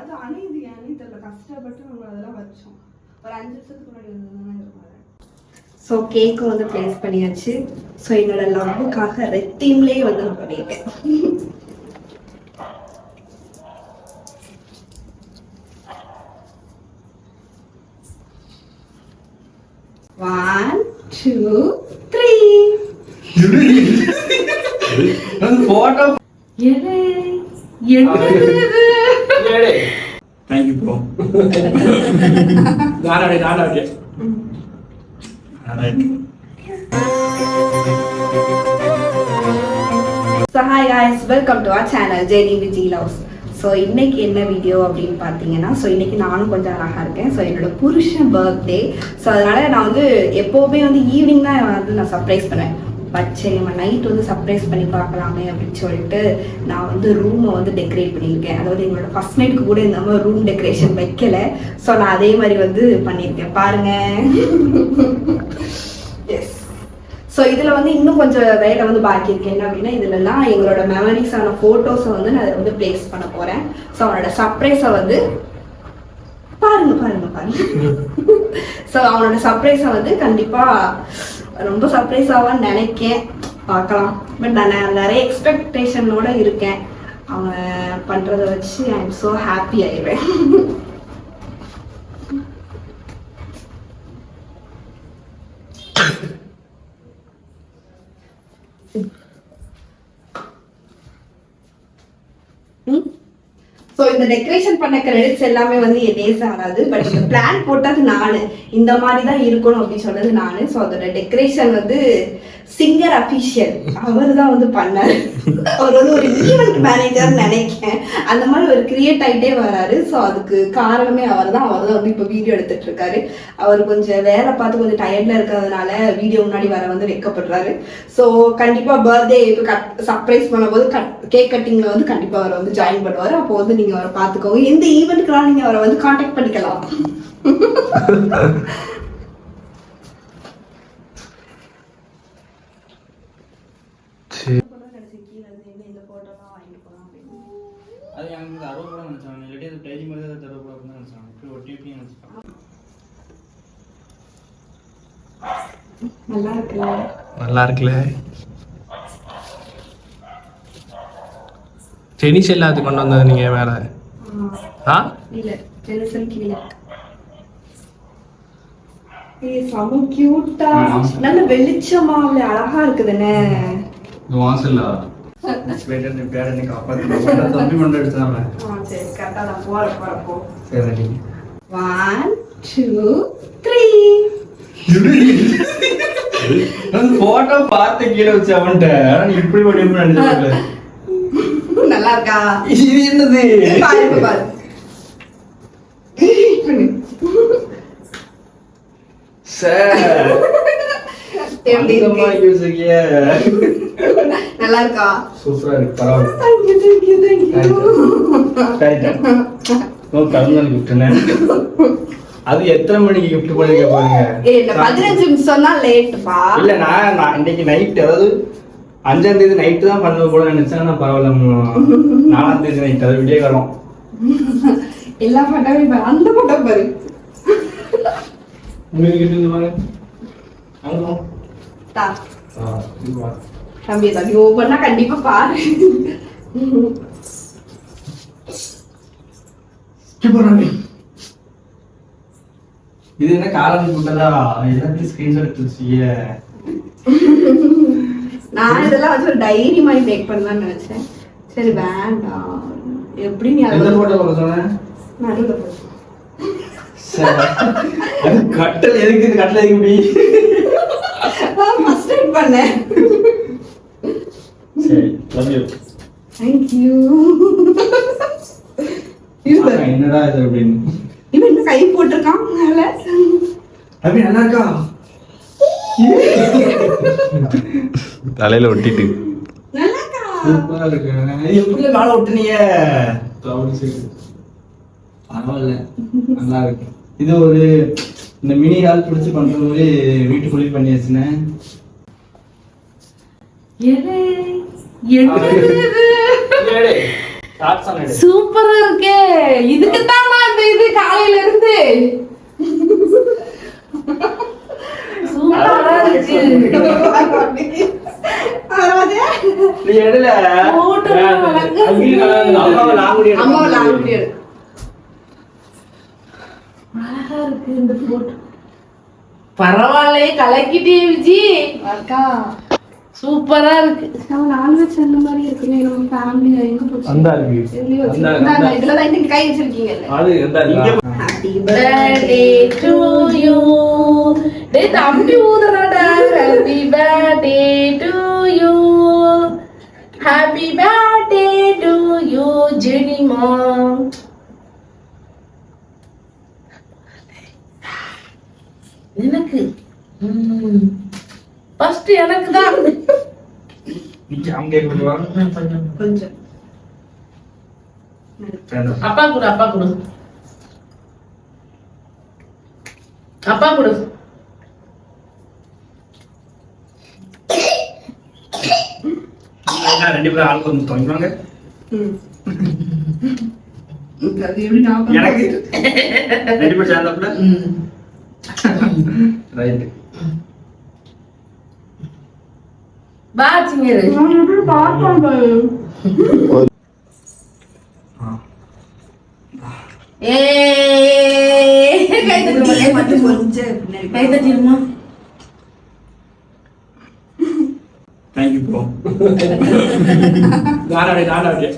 அது அணையுது ஏன்னு தெரியல. கஷ்டப்பட்டு நம்ம அதெல்லாம் வச்சோம். ஒரு அஞ்சு வருஷத்துக்கு முன்னாடி வந்ததுன்னா ஸோ கேக்கும் வந்து ப்ளேஸ் பண்ணியாச்சு. ஸோ என்னோட லவ்வுக்காக ரெட் தீம்லேயே வந்து நான் பண்ணியிருக்கேன். ஒன் டூ த்ரீ போட்டோ என்ன என்னது தேங்க்யூ ப்ரோ நானாடி நானாடி so hi guys welcome to our channel Jeni Viji loves so இன்னைக்கு என்ன வீடியோ அப்படின்னு பார்த்தீங்கன்னா ஸோ இன்னைக்கு நானும் கொஞ்சம் அழகாக இருக்கேன். ஸோ என்னோட புருஷன் பர்த்டே ஸோ அதனால நான் வந்து எப்போவுமே வந்து ஈவினிங் தான் வந்து நான் சர்ப்ரைஸ் பண்ணுவேன். பட் சரி நம்ம நைட் வந்து சர்ப்ரைஸ் பண்ணி பார்க்கலாமே அப்படின்னு சொல்லிட்டு நான் வந்து ரூமை வந்து டெக்கரேட் பண்ணியிருக்கேன். அதாவது எங்களோட ஃபர்ஸ்ட் நைட்டுக்கு கூட இந்த மாதிரி ரூம் டெக்கரேஷன் வைக்கல. ஸோ நான் அதே மாதிரி வந்து பண்ணியிருக்கேன். பாருங்க. எஸ் ஸோ இதில் வந்து இன்னும் கொஞ்சம் வேலை வந்து பாக்கி இருக்கு. என்ன அப்படின்னா இதுலலாம் எங்களோட மெமரிஸான ஃபோட்டோஸை வந்து நான் அதில் வந்து ப்ளேஸ் பண்ண போகிறேன் ஸோ அவனோட சர்ப்ரைஸை வந்து பாருங்க பாருங்க பாருங்க. ஸோ அவனோட சர்ப்ரைஸை வந்து கண்டிப்பாக ரொம்ப சர்ப்ரைஸ் ஆவான்னு நினைக்கேன். பார்க்கலாம். பட் நான் நிறைய எக்ஸ்பெக்டேஷனோட இருக்கேன். அவங்க பண்ணுறத வச்சு ஐ எம் ஸோ ஹாப்பி ஆயிடுவேன். இந்த டெக்கரேஷன் பண்ண கிரெடிட்ஸ் எல்லாமே வந்து என்னே சாராது பட் இந்த பிளான் போட்டது நானு. இந்த மாதிரி தான் இருக்கணும் அப்படின்னு சொன்னது நானு. ஸோ அதோட டெக்கரேஷன் வந்து சிங்கர் அஃபிஷியல் அவர் தான் வந்து பண்ணாரு. அவர் வந்து ஒரு ஈவெண்ட் மேனேஜர் நினைக்கிறேன். அந்த மாதிரி ஒரு கிரியேட் ஆகிட்டே வராரு. ஸோ அதுக்கு காரணமே அவர் தான் அவர் தான் வந்து இப்போ வீடியோ எடுத்துட்டு இருக்காரு அவர் கொஞ்சம் வேலை பார்த்து கொஞ்சம் டயர்ட்ல இருக்கிறதுனால வீடியோ முன்னாடி வர வந்து வைக்கப்படுறாரு. ஸோ கண்டிப்பாக பர்த்டே இப்போ கட் சர்ப்ரைஸ் பண்ணும்போது கட் கேக் கட்டிங்கில் வந்து கண்டிப்பாக அவர் வந்து ஜாயின் பண்ணுவார். அப்போ வந்து நீங்கள் அவரை பார்த்துக்கோங்க. எந்த ஈவெண்ட்டுக்கெல்லாம் நீங்கள் அவரை வந்து காண்டாக்ட் பண்ணிக்கலாம் அது எனக்கு அறுபது கூட நினைச்சாங்க இல்லாட்டி அது டைரி மாதிரி தான் தருவ கூட நினைச்சாங்க இப்படி ஒட்டி ஒட்டி நினைச்சாங்க நல்லா இருக்குல்ல நல்லா இருக்குல்ல டென்னிஸ் எல்லாத்துக்கு கொண்டு வந்தது நீங்க வேற. ஆ. இல்ல ஜெனிசன் கீழே. செம கியூட்டா நல்ல வெளிச்சமா அவ்வளவு அழகா இருக்குதுன்னு வாசல்ல. பேர் பேர் என்ன காப்பாத்து. தம்பி கொண்டு எடுத்தாங்க ஆ, சரி கரெக்டா நான் போறேன் போறேன் போ. சரி ஒன் டூ த்ரீ போட்டோ பார்த்து கீழே வச்சு அவன்கிட்ட இப்படி பண்ணி நினைச்சு நல்லா இருக்கா இது என்னது? நல்லா இருக்கா? சூப்பரா இருக்கு பரவாயில்ல. கிஃப்ட்னு அது எத்தனை மணிக்கு கிஃப்ட் பண்ணிருக்க பாருங்க? பதினஞ்சு நிமிஷம் தான் லேட்டுப்பா இல்ல நான் இன்னைக்கு நைட் அதாவது அஞ்சாம் தேதி நைட்டு தான் பண்ண போல நினைச்சேன் நான் பரவாயில்ல நாலாம் தேதி நைட் அது விடிய காலம். எல்லா பட்டாவே பாரு அந்த பட்டம் பாரு. உங்களுக்கு கிட்ட இருந்து பாருங்க அங்க. தா. தம்பி தம்பி ஒவ்வொன்றா கண்டிப்பா பாரு. இது என்ன காலம் போட்டதா? எல்லாத்தையும் ஸ்கிரீன்ஷாட் எடுத்து வச்சிய நான் இதெல்லாம் வச்சு ஒரு டைரி மாதிரி பேக் பண்ணலாம்னு நினைச்சேன். சரி வேண்டாம். எப்படி நீ எந்த போட்டோ போட சொன்னேன் நடுவில் போட்டு சரி. அது கட்டல் எதுக்கு? இது கட்டல் எதுக்கு இப்படி? ஃபர்ஸ்ட் டைம் பண்ணேன். சரி லவ் யூ தேங்க்யூ இது என்னடா இது அப்படின்னு. இவன் இன்னும் கை போட்டிருக்கான் மேல. அப்படி நல்லா இருக்கா? தலையில ஒட்டிட்டு. நல்லா இருக்கா? சூப்பரா இருக்கு. எப்படி மேல பரவாயில்ல. நல்லா இருக்கு. இது ஒரு இந்த மினி ஹால் பிடிச்சி பண்ற மாதிரி எடு சூப்பரா இருக்கே. இதுக்கு தான் இது காலையில இருந்து நீ எடுல. அம்மாவை. அழகா இருக்கு இந்த போட்டோ பரவாயில்லையே கலக்கிட்டே விஜி. அக்கா சூப்பரா இருக்கு நம்ம நான்வெஜ் அந்த மாதிரி இருக்குமே நம்ம ஃபேமிலி எங்க போச்சு அந்த இருக்கு அந்த. இந்தாங்க, இதுலதான் இன்னைக்கு கை வச்சிருக்கீங்கல்ல அது எந்த இருக்கு Happy birthday to you. டேய் தம்பி ஊதுறாடா. Happy birthday to you. Happy birthday to you, Jenima. எனக்கு ஃபர்ஸ்ட் எனக்கு தான் நீ அங்கே கொண்டு வா கொஞ்சம் அப்பா கொடு அப்பா கொடு அப்பா கொடு எல்லாம் ரெண்டு பேரும் ஆளுக்கு வந்து தொங்கிவாங்க அது எப்படி ஞாபகம் எனக்கு ரெண்டு பேரும் சேர்ந்தாப்புல ரைட் வா சிங்கரு நான் எப்படி பார்த்தேன் பாரு. ஏய் கை தட்டி மட்டும் கொஞ்சம் பின்னாடி கை தட்டிடுமா தேங்க்யூ ப்ரோ நானாடே நானாடே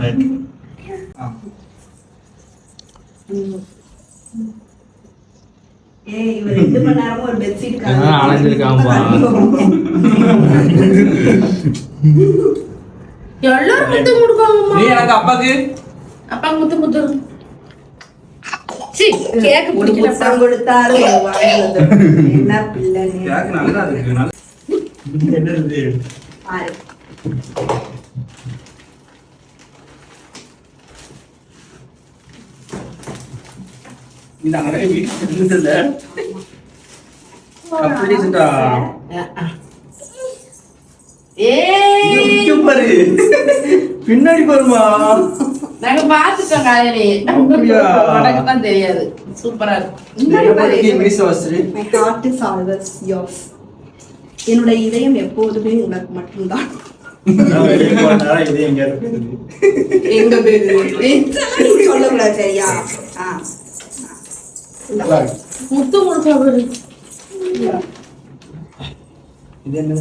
ரைட் ஏய், இவன் ரெண்டு மணி நேரமா ஒரு bedsheet காலையில ஆ, அலைஞ்சிருக்கான்பா. எல்லாரும் முத்து கொடுப்பாங்கம்மா நீ எனக்கு அப்பாக்கு? அப்பா முத்து முத்து. சி கேக் ஒரு பிடிக்கலப்பா. புத்தகம் கொடுத்தாரு. என்ன பிள்ளைங்க கேக் நல்லா இருக்கு நல்லா என்ன இது இந்த அறை வீட்டுக்கு இருந்ததுல அப்படிடா ஏய். பாரு. பின்னாடி பாருமா. நாங்க பாத்துட்டோம் காலையிலேயே? உனக்கு தான் தெரியாது. சூப்பரா இருக்கு. முன்னாடி பாரு. இங்கிலீஷ் வாசரு My heart is always yours. என்னோட இதயம் எப்போதுமே உனக்கு மட்டும்தான். எங்க சரியா. முத்து கொடுக்க பாரு இது என்ன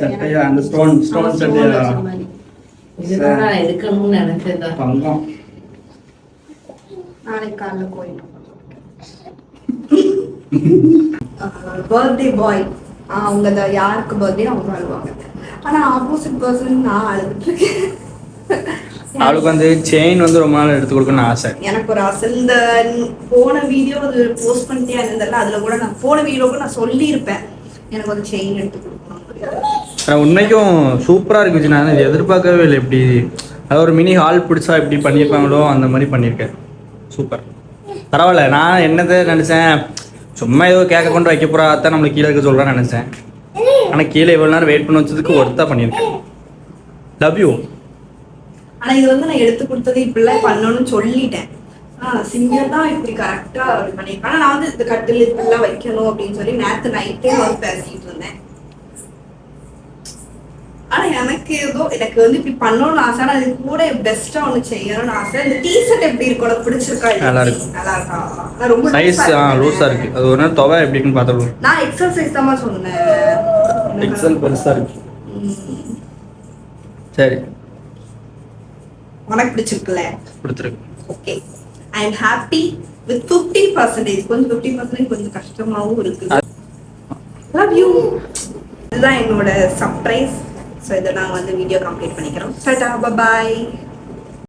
சட்டையா அந்த ஸ்டோன் ஸ்டோன் சட்டையா. இதுதான் நான் எடுக்கணும்னு நினைச்சதா தங்கம் நாளைக்கு காலைல கோயில் பர்த்டே பாய் அவங்க யாருக்கு பர்த்டே அவங்க அழுவாங்க. ஆனா ஆப்போசிட் பர்சன் நான் அழுதுட்டு இருக்கேன். அவளுக்கு வந்து செயின் வந்து ரொம்ப நாள் எடுத்து கொடுக்கணும்னு ஆசை. எனக்கு ஒரு ஆசை. இந்த போன வீடியோ அது போஸ்ட் பண்ணிட்டே இருந்ததில்ல அதுல கூட நான் போன வீடியோ கூட நான் சொல்லியிருப்பேன். எனக்கு ஒரு செயின் எடுத்து கொடுக்கணும் ஆனால் உண்மைக்கும் சூப்பராக இருக்கு நான் இது எதிர்பார்க்கவே இல்லை. இப்படி அதாவது ஒரு மினி ஹால் பிடிச்சா எப்படி பண்ணியிருப்பாங்களோ அந்த மாதிரி பண்ணியிருக்கேன். சூப்பர் பரவாயில்ல. நான் என்னதை நினச்சேன்? சும்மா ஏதோ கேட்க கொண்டு வைக்க போகிறா அதான் நம்மளுக்கு கீழே இருக்க சொல்கிறான்னு நினச்சேன். ஆனால் கீழே இவ்வளோ நேரம் வெயிட் பண்ண வச்சதுக்கு ஒர்த்தா பண்ணியிருக்கேன். லவ் யூ ஆனா இது வந்து நான் எடுத்து கொடுத்தது இப்படிலாம் பண்ணணும்னு சொல்லிட்டேன். ஆஹ் சிங்கர் தான் இப்படி கரெக்டா பண்ணிருக்கேன் ஆனா நான் வந்து இந்த கட்டில் இப்படிலாம் வைக்கணும் அப்படின்னு சொல்லி நேத்து நைட்டே வந்து பேசிட்டு இருந்தேன். ஆனா எனக்கு ஏதோ எனக்கு வந்து இப்படி பண்ணணும்னு ஆசை. ஆனா இது கூட பெஸ்டா ஒண்ணு செய்யணும்னு ஆசை. இந்த டிஷர்ட் எப்படி உனக்கு பிடிச்சிருக்கா? நல்லா இருக்கு. நல்லா இருக்கா? ரொம்ப சைஸ் ஆ இருக்குது அது ஒரு நேரம் துவை எப்படி இருக்குன்னு நான் எக்ஸசைஸ் தான் சொன்னேன். எக்ஸல் பெருசாக இருக்கு. சரி. உனக்கு பிடிச்சிருக்குல்ல? Okay I am happy with fifty percentage கொஞ்சம் ஃபிஃப்டி பர்சன்டேஜ் கொஞ்சம் கஷ்டமாவும் இருக்குது. லவ் யூ இதுதான் என்னோட சர்ப்ரைஸ் ஸோ இதை நாங்கள் வந்து வீடியோ கம்ப்ளீட் பண்ணிக்கிறோம். டாடா பாய்